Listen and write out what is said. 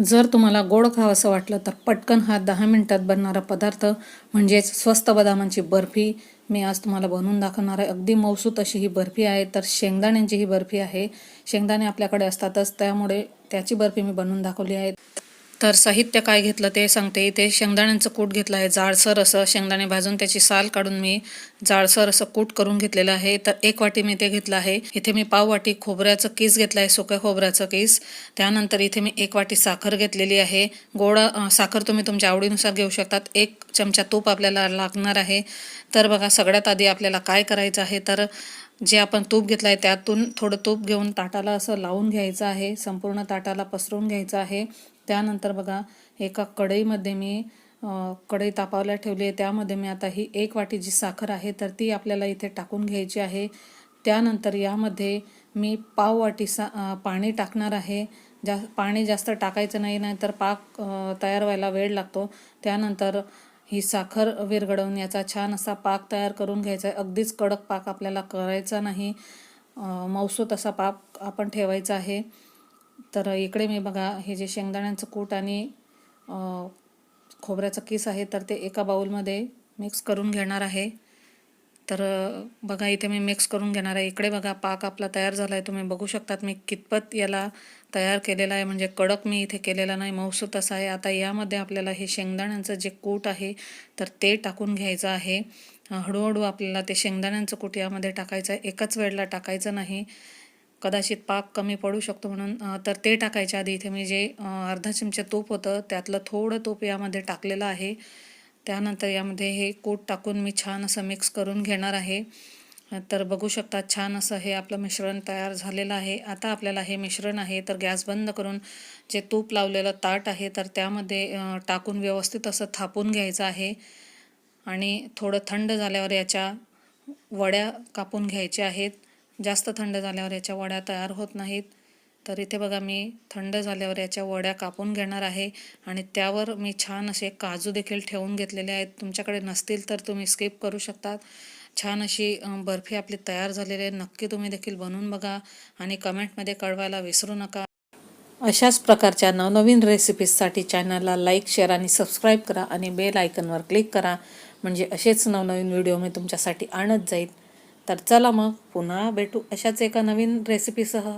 जर तुम्हाला गोड खावंसं वाटलं तर पटकन हा दहा मिनटात बनणारा पदार्थ म्हणजेच स्वस्त बदामांची बर्फी मी आज तुम्हाला बनवून दाखवणार आहे. अगदी मौसूत अशी ही बर्फी आहे. तर शेंगदाण्यांची ही बर्फी आहे. शेंगदाणे आपल्याकडे असतातच त्यामुळे त्याची बर्फी मी बनवून दाखवली आहे. तर साहित्य काय घेतलं ते सांगते. इथे शेंगदाण्यांचं कूट घेतलं आहे. जाडसर असं शेंगदाणे भाजून त्याची साल काढून मी जाडसर असं कूट करून घेतलेलं आहे. तर एक वाटी मी ते घेतलं आहे. इथे मी पाव वाटी खोबऱ्याचं केस घेतलं आहे. सुक्या खोबऱ्याचं केस. त्यानंतर इथे मी एक वाटी साखर घेतलेली आहे. गोड साखर तुम्ही तुमच्या आवडीनुसार घेऊ शकतात. एक चमचा तूप आपल्याला लागणार आहे. तर बघा सगळ्यात आधी आपल्याला काय करायचं आहे? तर जे आपण तूप घेतलं आहे त्यातून थोडं तूप घेऊन ताटाला असं लावून घ्यायचं आहे संपूर्ण ताटाला पसरवून घ्यायचं आहे. त्यानंतर बघा एका कढईमध्ये मी कढई तापावल्या ठेवली आहे. त्यामध्ये मी आता ही एक वाटी जी साखर आहे तर ती आपल्याला इथे टाकून घ्यायची आहे. त्यानंतर यामध्ये मी पाव वाटी सा पाणी टाकणार आहे. जा पाणी जास्त टाकायचं नाही नाहीतर पाक तयार व्हायला वेळ लागतो. त्यानंतर ही साखर विरघळवून याचा छान असा पाक तयार करून घ्यायचा आहे. अगदीच कडक पाक आपल्याला करायचा नाही. अं, तसा असा पाक आपण ठेवायचा आहे. तर इकडे मी बघा हे जे शेंगदाण्यांचं कूट आणि खोबऱ्याचं किस आहे तर ते एका बाउलमध्ये मिक्स करून घेणार आहे. तर बघा इथे मी मिक्स करून घेणार आहे. इकडे बघा पाक आपला तयार झाला आहे तुम्ही बघू शकतात मी कितपत याला तयार केलेला आहे. म्हणजे कडक मी इथे केलेला नाही. मऊसूत असा आहे. आता यामध्ये आपल्याला हे शेंगदाण्यांचं जे कूट आहे तर ते टाकून घ्यायचं आहे. हळूहळू आपल्याला ते शेंगदाण्यांचं कूट यामध्ये टाकायचं आहे. एकाच वेळेला टाकायचं नाही. कदाचित पाक कमी पडू शकतो म्हणून तर ते टाकायच्या आधी इथे मी जे अर्धा चिमचे तूप होतं त्यातलं थोडं तूप यामध्ये टाकलेलं आहे. त्यानंतर यामध्ये हे कूट टाकून मी छान असं मिक्स करून घेणार आहे. तर बघू शकता छान असं हे आपलं मिश्रण तयार झालेलं आहे. आता आपल्याला हे मिश्रण आहे तर गॅस बंद करून जे तूप लावलेलं ताट आहे तर त्यामध्ये टाकून व्यवस्थित असं थापून घ्यायचं आहे. आणि थोडं थंड झाल्यावर याच्या वड्या कापून घ्यायच्या आहेत. जास्त थंड झाल्यावर याच्या वड्या तयार होत नाहीत. तर इथे बघा मी थंड झाल्यावर याच्या वड्या कापून घेणार आहे आणि त्यावर मी छान असे काजू देखील ठेवून घेतलेले आहेत. तुमच्याकडे नसतील तर तुम्ही स्किप करू शकतात. छान अशी बर्फी आपली तयार झालेली आहे. नक्की तुम्ही देखील बनवून बघा आणि कमेंटमध्ये कळवायला विसरू नका. अशाच प्रकारच्या नवनवीन रेसिपीजसाठी चॅनलला लाईक शेअर आणि सबस्क्राईब करा आणि बेल आयकनवर क्लिक करा. म्हणजे असेच नवनवीन व्हिडिओ मी तुमच्यासाठी आणत जाईल. तर चला मग पुन्हा भेटू अशाच एका नवीन रेसिपीसह